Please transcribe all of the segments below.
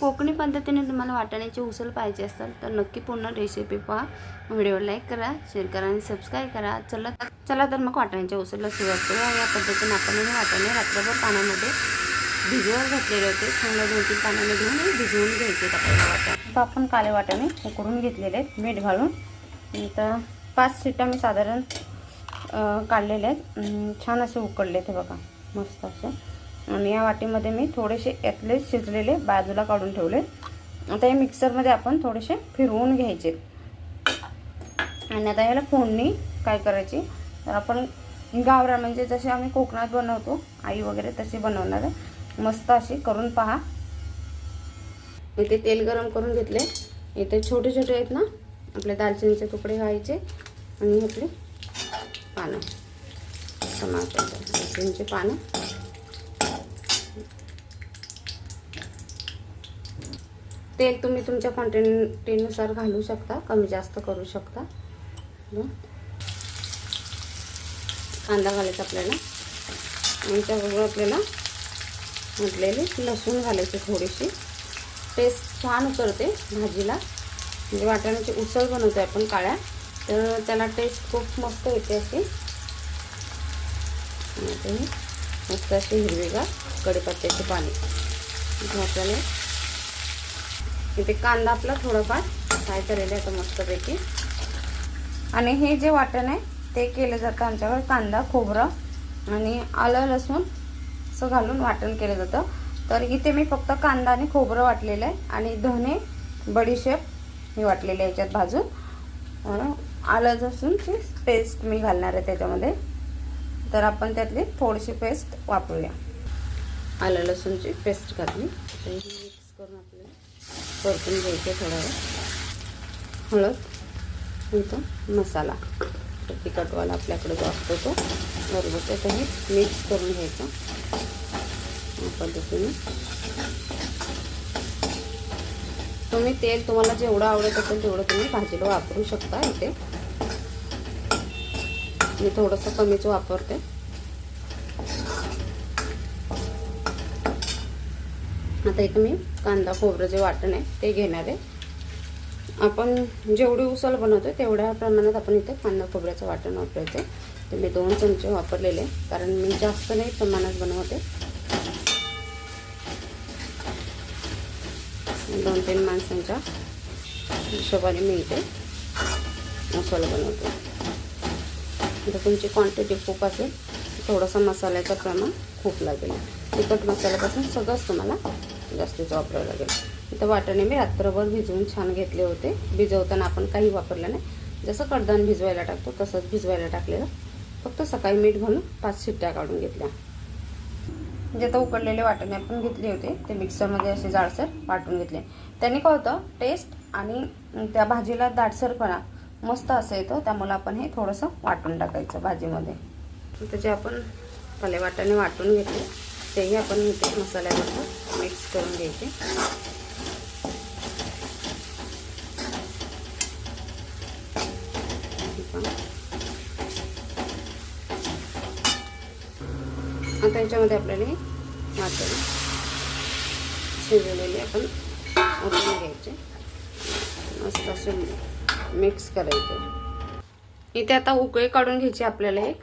कोकणी पद्धतीने तुम्हाला वाटाण्याची उसळ पाहिजे असेल तर नक्की पूर्ण रेसिपी पहा. व्हिडिओ लाईक करा शेअर करा आणि सबस्क्राईब करा. चला चला तर मग वाटाण्याच्या उसळला सुरुवात करूया. या पद्धतीने आपण हे वाटाणे रात्रभर पाण्यामध्ये भिजवत घातलेले होते. चांगल्या दोन तीन पाण्याने घेऊन भिजवून घ्यायचे आपल्याला वाटाणे. आता आपण काले वाटाणे उकडून घेतलेले आहेत मीठ घालून. तर पाच शिट्ट्या मी साधारण काढलेल्या काढलेले आहेत छान असे उकडले ते बघा. मस्त असे. आणि या वाटीमध्ये मी थोडेसे यातले शिजलेले बाजूला काढून ठेवले. आता हे मिक्सरमध्ये आपण थोडेसे फिरवून घ्यायचे. आणि आता याला फोडणी काय करायची? तर आपण गावरा म्हणजे जसे आम्ही कोकणात बनवतो आई वगैरे तशी बनवणार आहे. मस्त अशी करून पहा. इथे तेल गरम करून घेतले. इथे छोटे छोटे आहेत ना आपले दालचिनीचे तुकडे घालायचे आणि आपले पानं. टमाटर दालचिनीचे पानं. तेल तुम्ही तुमच्या क्वांटिटीनुसार घालू शकता कमी जास्त करू शकता. कांदा घालायचा आपल्याला. आणि त्याबरोबर आपल्याला म्हटलेली लसूण घालायची थोडीशी टेस्ट छान उतरते भाजीला. म्हणजे वाटाण्याची उसळ बनवतो आपण काळ्या. तर त्याला टेस्ट खूप मस्त येते अशी. मस्त अशी हिरवीगार कढीपत्त्याची पाणी आपल्याला इथे कांदा आपला थोडाफार फ्राय केलेला आहे आता मस्तपैकी. आणि हे जे वाटण आहे ते केलं जातं आमच्याकडे कांदा खोबरं आणि आलं लसूण असं घालून वाटण केलं जातं. तर इथे मी फक्त कांदा आणि खोबरं वाटलेलं आहे आणि धने बडीशेप मी वाटलेले आहे याच्यात भाजून. आलं लसूणची पेस्ट मी घालणार आहे त्याच्यामध्ये. तर आपण त्यातली थोडीशी पेस्ट वापरूया. आलं लसूणची पेस्ट घातली. मिक्स करून आपल्याला परतून घ्यायचे थोडा वेळ. हळद तो मसाला. तर तिखटवाला आपल्याकडे जो असतो तो. बरोबर त्याचं हे मिक्स करून घ्यायचं. या पद्धतीने. तुम्ही तेल तुम्हाला जेवढं आवडत असेल तेवढं तुम्ही भाजीला वापरू शकता इथे. मी थोडंसं कमीच वापरते. आता इथं मी कांदा खोबरं जे वाटण आहे ते घेणार आहे. आपण जेवढी उसळ बनवतो तेवढ्या प्रमाणात आपण इथे कांदा खोबऱ्याचं वाटण वापरायचं तर मी दोन चमचे वापरलेले कारण मी जास्त नाही प्रमाणात बनवते. दोन तीन माणसांच्या हिशोबाने मी इथे मसाला बनवते. आता तुमची क्वांटिटी खूप असेल थोडासा मसाल्याचं प्रमाण खूप लागेल. तिखट मसाल्यापासून सगळंच तुम्हाला जास्तीचं वापरावं लागेल. इथं वाटाणे मी रात्रभर भिजवून छान घेतले होते. भिजवताना आपण काही वापरलं नाही. जसं कडदान भिजवायला टाकतो तसंच भिजवायला टाकलेलं. फक्त सकाळी मीठ घालून पाच शिट्ट्या काढून घेतल्या. जे आता उकडलेले वाटाणे आपण घेतले होते ते मिक्सरमध्ये असे जाडसर वाटून घेतले. त्यांनी काय होतं टेस्ट आणि त्या भाजीला दाटसरपणा मस्त असं येतं त्यामुळे आपण हे थोडंसं वाटून टाकायचं भाजीमध्ये. तर जे आपण पले वाटाणे वाटून घेतले तेही आपण इथे मसाल्यामध्ये मिक्स करून घ्यायचे. आता याच्यामध्ये आपल्याला मात्र वाटाणे शिजवलेले आपण ओतून घ्यायचे. मस्त असे मिक्स करायचे. इथे आता उकळी काढून घ्यायची आपल्याला एक.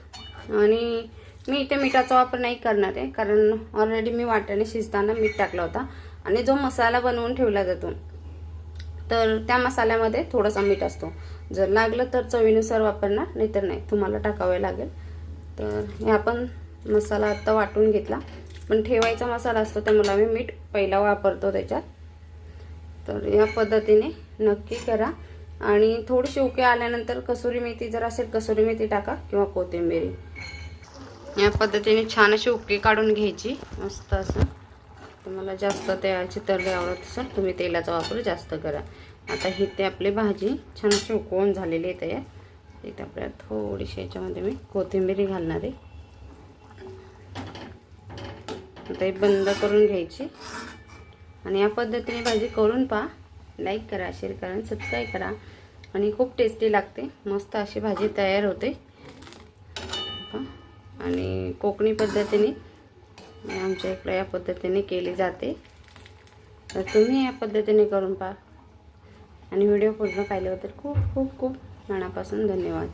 आणि मी इथे मिठाचा वापर नाही करणार आहे कारण ऑलरेडी मी वाट्याने शिजताना मीठ टाकला होता आणि जो मसाला बनवून ठेवला जातो तर त्या मसाल्यामध्ये थोडासा मीठ असतो. जर लागलं तर चवीनुसार वापरणार नाहीतर नाही. तुम्हाला टाकावे लागेल. तर हे आपण मसाला आत्ता वाटून घेतला. पण ठेवायचा मसाला असतो त्यामुळे आम्ही मीठ पहिला वापरतो त्याच्यात. तर या पद्धतीने नक्की करा. आणि थोडीशी उके आल्यानंतर कसुरी मेथी जर असेल कसुरी मेथी टाका किंवा कोथिंबिरी. या पद्धतीने छान अशी उकळी काढून घ्यायची. मस्त असं. तुम्हाला जास्त त्याची तरली आवडत असेल तुम्ही तेलाचा वापर जास्त करा. आता ही ते आपली भाजी छान अशी उकळून झालेली आहे तयार. इथे आपल्या थोडीशी याच्यामध्ये मी कोथिंबीरी घालणार आहे. आता ही बंद करून घ्यायची. आणि या पद्धतीने भाजी करून पहा. लाईक करा शेअर करा आणि सबस्क्राईब करा. आणि खूप टेस्टी लागते. मस्त अशी भाजी तयार होते. आणि कोकणी पद्धतीने आमच्या इकडं या पद्धतीने केली जाते. तर तुम्ही या पद्धतीने करून पहा. आणि व्हिडिओ पूर्ण पाहिल्याबद्दल खूप खूप खूप मनापासून धन्यवाद.